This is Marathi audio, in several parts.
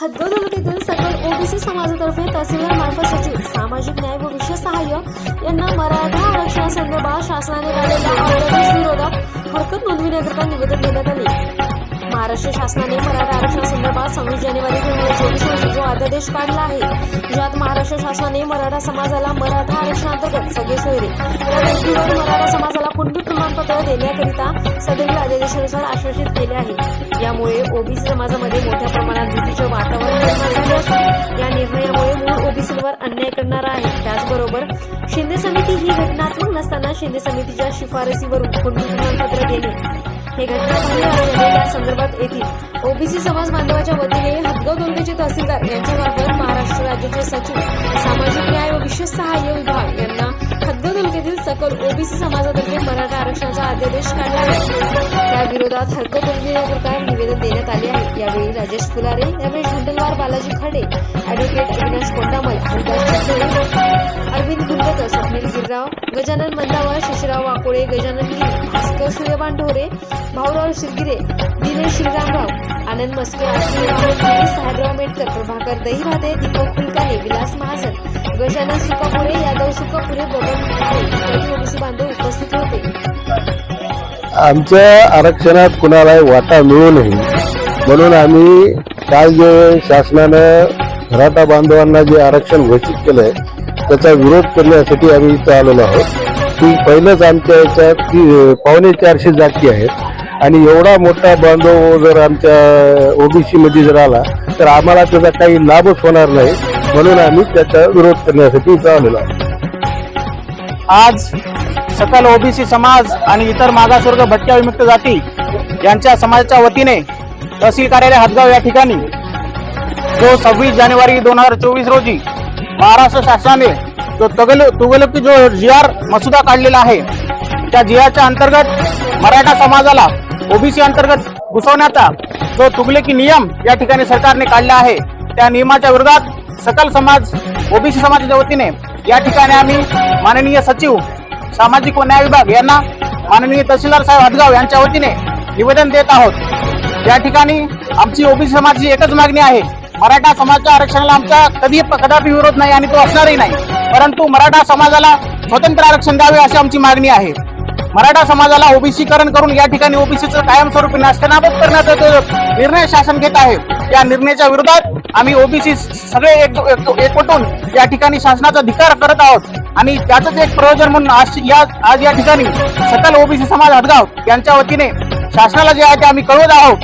ओबीसी समाजातर्फे तहसीलदार मार्फत सचिव सामाजिक न्याय व विशेष सहाय्य यांना मराठा आरक्षणासंदर्भात शासनाने काढलेल्या अध्यादेश विरोधात हरकत नोंदविण्याकरता निवेदन देण्यात आले. महाराष्ट्र शासनाने मराठा आरक्षणासंदर्भात सव्वीस जानेवारी दोन हजार चोवीस रोजी जो अध्यादेश काढला आहे ज्यात महाराष्ट्र शासनाने मराठा समाजाला मराठा आरक्षणांतर्गत सगळे सोयरे या व्यक्तीवर मराठा समाजाला कुणबी प्रमाणपत्र देण्याकरिता सदरील अध्यादेशानुसार आश्वासित केले आहे. यामुळे ओबीसी समाजामध्ये मोठ्या प्रमाणात भीतीचे वातावरण निर्माण झाले असून या निर्णयामुळे मूळ ओबीसीवर अन्याय करणारा आहे. त्याचबरोबर शिंदे समिती ही घटनात्मक नसताना शिंदे समितीच्या शिफारसीवरून कुणबी प्रमाणपत्र देणे? हे घटनाबाह्य असल्याने त्या संदर्भात येथील ओबीसी समाज बांधवाच्या वतीने हदगाव तालुक्याचे तहसीलदार यांच्यामार्फत महाराष्ट्र राज्याचे सचिव सामाजिक न्याय व विशेष सहाय्य ओबीसी समाजातर्फे मराठा आरक्षणाचा अध्यादेश काढला त्या विरोधात हरकत नोंदविण्याकरता निवेदन देण्यात आले आहे. यावेळी राजेश फुलारे रमेश झंडलवार बालाजी खाडे अॅडव्होकेट अविनाश कोंडामल हरिदास अरविंद गुंडकर स्वप्नील गिरराव गजानन मंदावर शशिराव वाकोळे गजानन भास्कर सूर्यबान ढोरे भाऊराव शिरगिरे दिनेश श्रीरामराव आनंद मस्के आश्री गिरी प्रभाकर दहीभादे दीपक फुलकाने विलास महाजन गजानन सुकापुरे यादव सुकापुरे बबन काळे इत्यादी ओबीसी बांधव उपस्थित होते. आमच्या आरक्षणात कुणालाही वाटा मिळू नये. म्हणून आम्ही काल जे शासनानं मराठा बांधवांना जे आरक्षण घोषित केलंय त्याचा विरोध करण्यासाठी आम्ही इथं आलेलो आहोत. की पहिलंच आमच्या याच्यात की पावणे चारशे जाती आहेत. आणि एवढा मोठा बांधव जर आमच्या ओबीसीमध्ये जर आला तर आम्हाला त्याचा काही लाभच होणार नाही. म्हणून आम्ही त्याचा विरोध करण्यासाठी इथं आलेलो आज सकल ओबीसी समाज आणि इतर मागासवर्ग भटक्या विमुक्त जाती यांच्या समाजाच्या वतीने तहसील कार्यालय हदगाव या ठिकाणी जो सव्वीस जानेवारी दोन हजार चोवीस रोजी महाराष्ट्र शासनाने जो तगल तुगलकी जो जी आर मसुदा काढलेला आहे त्या जी आरच्या अंतर्गत मराठा समाजाला ओबीसी अंतर्गत घुसवण्याचा जो तुगलेकी नियम या ठिकाणी सरकारने काढला आहे त्या नियमाच्या विरोधात सकल समाज ओबीसी समाजाच्या वतीने या ठिकाणी आम्ही माननीय सचिव सामाजिक व न्याय विभाग यांना माननीय तहसीलदार साहेब हदगाव यांच्या वतीने निवेदन देत आहोत. या ठिकाणी आमची ओबीसी समाजाची एकच मागणी आहे मराठा समाजाच्या आरक्षणाला आमचा कधी कदापि विरोध नाही आणि तो असणारही नाही. परंतु मराठा समाजाला स्वतंत्र आरक्षण द्यावे अशी आमची मागणी आहे. मराठा समाजाला ओबीसीकरण करून या ठिकाणी ओबीसीचं कायमस्वरूपी नास्तनाबूत करण्याचा जो निर्णय शासन घेत आहे. या निर्णयाच्या विरोधात आम्ही ओबीसी सगळे एक- एक- एकवटून या ठिकाणी शासनाचा धिकार करत आहोत. आणि त्याचंच एक प्रयोजन म्हणून आज या आज या ठिकाणी सकल ओबीसी समाज हदगाव यांच्या वतीने शासनाला जे आहे ते आम्ही कळवत आहोत.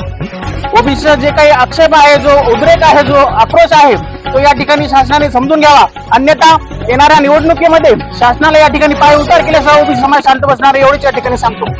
ओबीसीचा जे काही आक्षेप आहे जो उद्रेक आहे जो आक्रोश आहे तो या ठिकाणी शासनाने समजून घ्यावा. अन्यथा येणाऱ्या निवडणुकीमध्ये शासनाला या ठिकाणी पाय उतार केल्याशिवाय ओबीसी समाज शांत बसणार एवढीच या ठिकाणी सांगतो.